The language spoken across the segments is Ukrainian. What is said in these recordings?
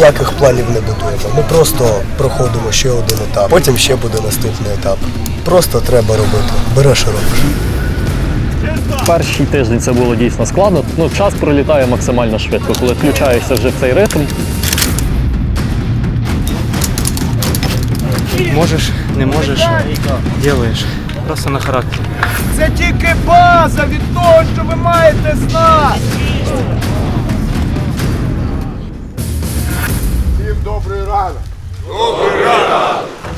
ніяких планів не будуємо. Ми просто проходимо ще один етап. Потім ще буде наступний етап. Просто треба робити. Береш і робиш. Перший тиждень це було дійсно складно. Ну, час пролітає максимально швидко, коли включаєшся вже в цей ритм. Можеш, не можеш, ділаєш. Просто на характер. Це тільки база від того, що ви маєте знати.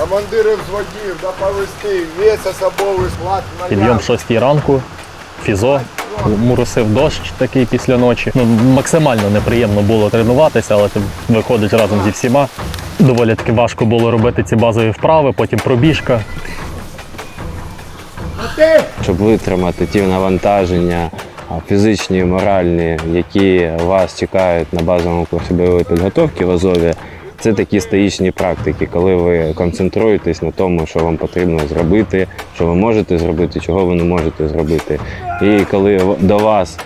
Командири взводів, доповісти, весь особовий склад на Підйом 6 ранку, фізо. Моросив дощ такий після ночі. Ну, максимально неприємно було тренуватися, але ти виходиш разом зі всіма. Доволі таки важко було робити ці базові вправи, потім пробіжка. щоб витримати ті навантаження фізичні і моральні, які вас чекають на базовому курсі бойової підготовки в Азові. Це такі стоїчні практики, коли ви концентруєтесь на тому, що вам потрібно зробити, що ви можете зробити, чого ви не можете зробити. І коли в- до вас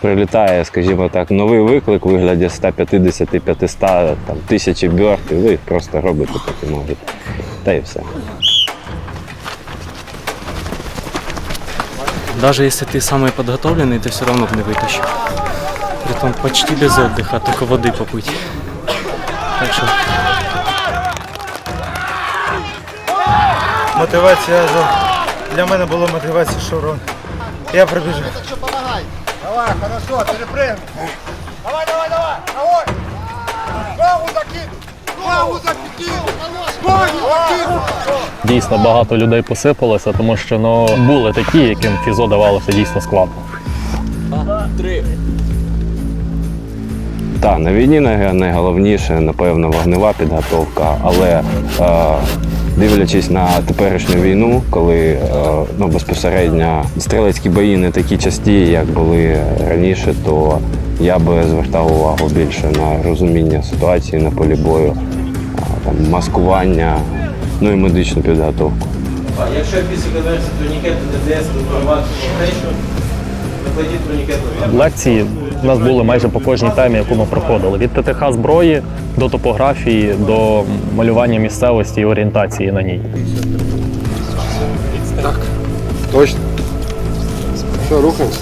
прилітає, скажімо так, новий виклик у вигляді 150-500 там, тисячі бьорк, і ви їх просто робите, поки можете. Та й все. Даже если ты самый подготовленный, ты все равно не вытащишь. Притом почти без отдыха, только воды попить. Так що Мотивація за- для мене була мотивація шеврон. Я прибіжав. Давай, хорошо, перепрыгни. Давай, давай, давай, давай. Ногу закидывай. Ногу закидывай. Ногу закидывай. Дійсно багато людей посипалося, тому що ну, були такі, яким фізо давалося дійсно складно. Так, на війні найголовніше, напевно, вогнева підготовка, але е, дивлячись на теперішню війну, коли е, ну, безпосередньо стрілецькі бої не такі часті, як були раніше, то я би звертав увагу більше на розуміння ситуації на полі бою, е, там, маскування, ну і медичну підготовку. Якщо після конверсії турнікету не вдається допомагати фактично, накладіть турнікету. Лекції у нас були майже по кожній темі, яку ми проходили. Від ТТХ зброї до топографії, до малювання місцевості і орієнтації на ній. Так, Точно. Все, рухаемся.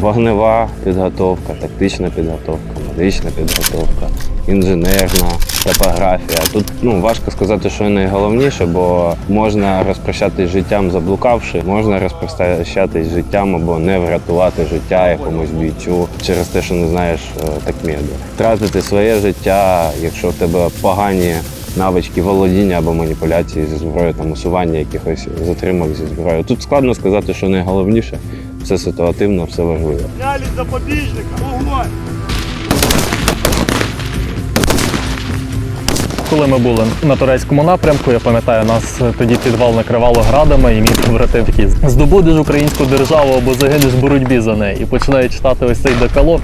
Вогнева підготовка, тактична підготовка, медична підготовка, інженерна, топографія. Тут ну, важко сказати, що найголовніше, бо можна розпрощатись життям заблукавши, можна розпрощатись життям або не врятувати життя якомусь бійцю через те, що не знаєш е, такмеду. Втратити своє життя, якщо в тебе погані навички володіння або маніпуляції зі зброєю, там усування якихось затримок зі зброєю. Тут складно сказати, що найголовніше. Все ситуативно, все важливо. Далі запобіжника. Вогонь. Коли ми були на турецькому напрямку, я пам'ятаю, нас тоді підвал накривало градами, і мій побратим такий здобудеш українську державу або загинеш в боротьбі за неї. І починає читати ось цей декалог.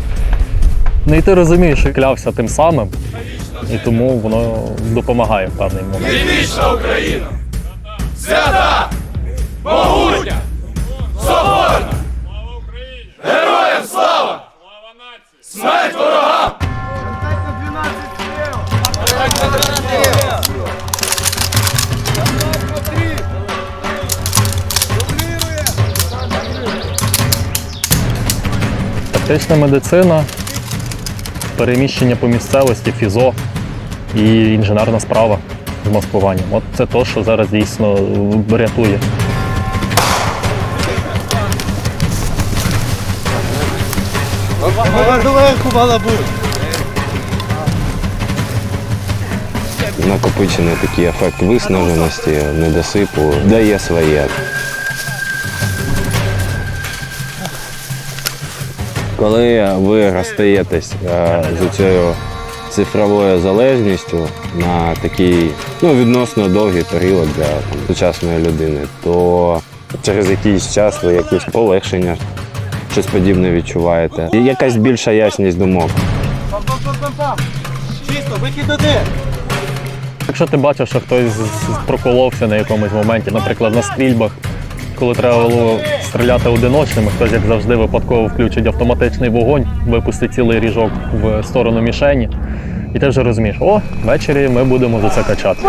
Ну і ти розумієш, що клявся тим самим, і тому воно допомагає в певний момент. Тактична медицина, переміщення по місцевості, фізо і інженерна справа з маскуванням. От це те, що зараз дійсно рятує. Накопичений такий ефект виснаженості, недосипу дає своє. Коли ви розстаєтесь е, з цією цифровою залежністю на такий ну, відносно довгий період для там, сучасної людини, то через якийсь час ви якесь полегшення, щось подібне відчуваєте. І якась більша ясність думок. Якщо ти бачиш, що хтось проколовся на якомусь моменті, наприклад, на стрільбах, коли треба було стріляти одиночними, хтось, як завжди, випадково включить автоматичний вогонь, випустить цілий ріжок в сторону мішені. І ти вже розумієш, о, ввечері ми будемо за це качати.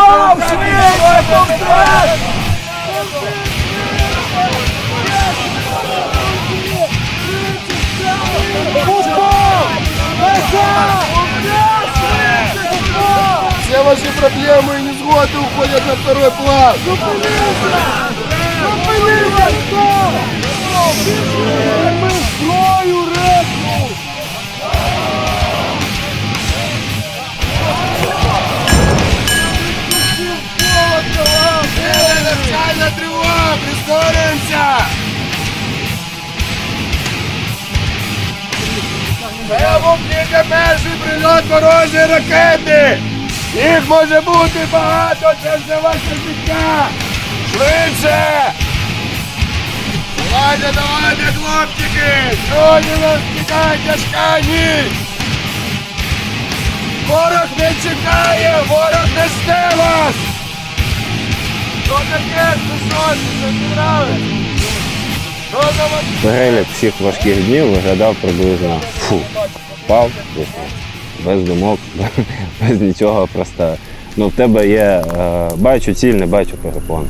Все ваши проблемы и невзгоды уходят на второй план. Начальная тревога, прискоримся! Це вовкника перший прильот ворожої ракети! Їх може бути багато, це все ваше життя! Швидше! Давайте, давайте, хлопчики! Сьогодні нас чекають ткані! Ворог не чекає! Ворог не жде вас! Що таке? Що що? Що? За вас? Перелік всіх важких днів виглядав приблизно фу, впав, вийшов. Без думок, без нічого. Просто ну, в тебе є е, бачу ціль, не бачу перепон.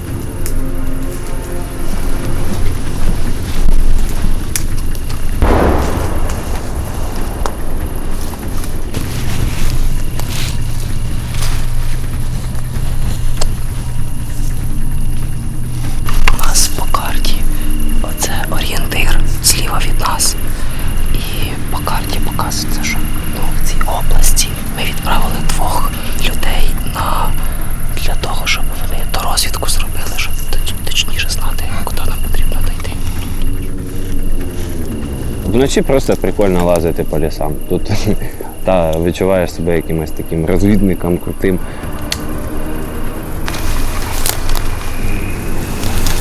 Вночі просто прикольно лазити по лісам. Тут та відчуваєш себе якимось таким розвідником крутим.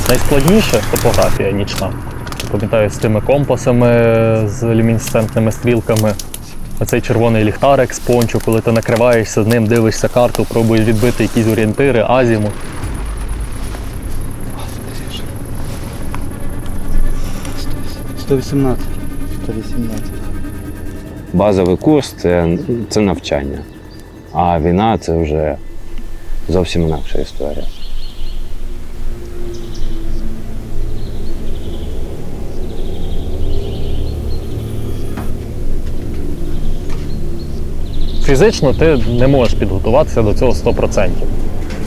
Найскладніше топографія нічна. Пам'ятаю, з тими компасами, з люмінесцентними стрілками. Оцей червоний ліхтарик з пончо, коли ти накриваєшся з ним, дивишся карту, пробуєш відбити якісь орієнтири, азімут. Базовий курс це, це навчання. А війна це вже зовсім інакша історія. Фізично ти не можеш підготуватися до цього 100%.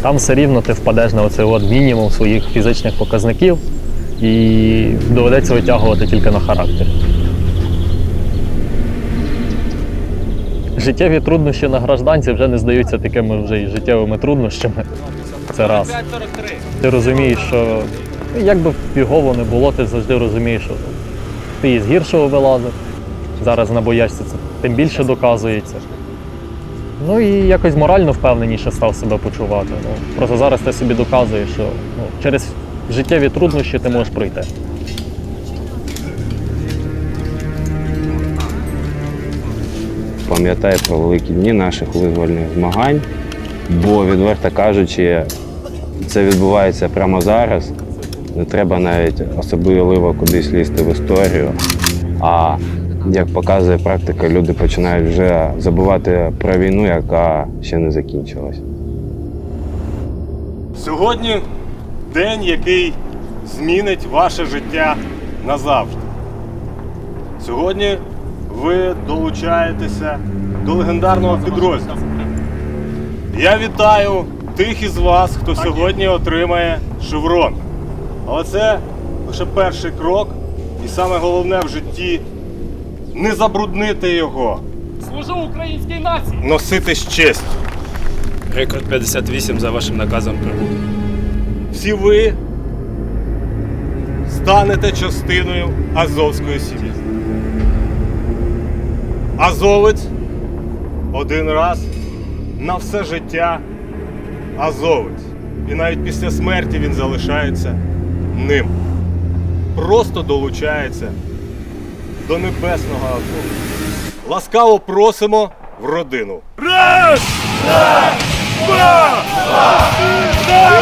Там все рівно ти впадеш на оцей от мінімум своїх фізичних показників і доведеться витягувати тільки на характер. Життєві труднощі на гражданці вже не здаються такими вже й життєвими труднощами. Це раз. Ти розумієш, що як би фігово не було, ти завжди розумієш, що ти із гіршого вилазив. Зараз на боячці це тим більше доказується. Ну і якось морально впевненіше став себе почувати. Ну, просто зараз ти собі доказуєш, що ну, через життєві труднощі ти можеш пройти. Пам'ятаю про великі дні наших визвольних змагань, бо, відверто кажучи, це відбувається прямо зараз. Не треба навіть особливо кудись лізти в історію. А як показує практика, люди починають вже забувати про війну, яка ще не закінчилась. Сьогодні день, який змінить ваше життя назавжди. Сьогодні ви долучаєтеся до легендарного підрозділу. Я вітаю тих із вас, хто сьогодні отримає шеврон. Але це лише перший крок, і саме головне в житті не забруднити його. Служу українській нації! Носити з честю. Рекорд 58 за вашим наказом прибув. всі ви станете частиною Азовської сім'ї. Азовець один раз на все життя азовець. І навіть після смерті він залишається ним. Просто долучається до небесного азову. Ласкаво просимо в родину. Раз! Два! Три!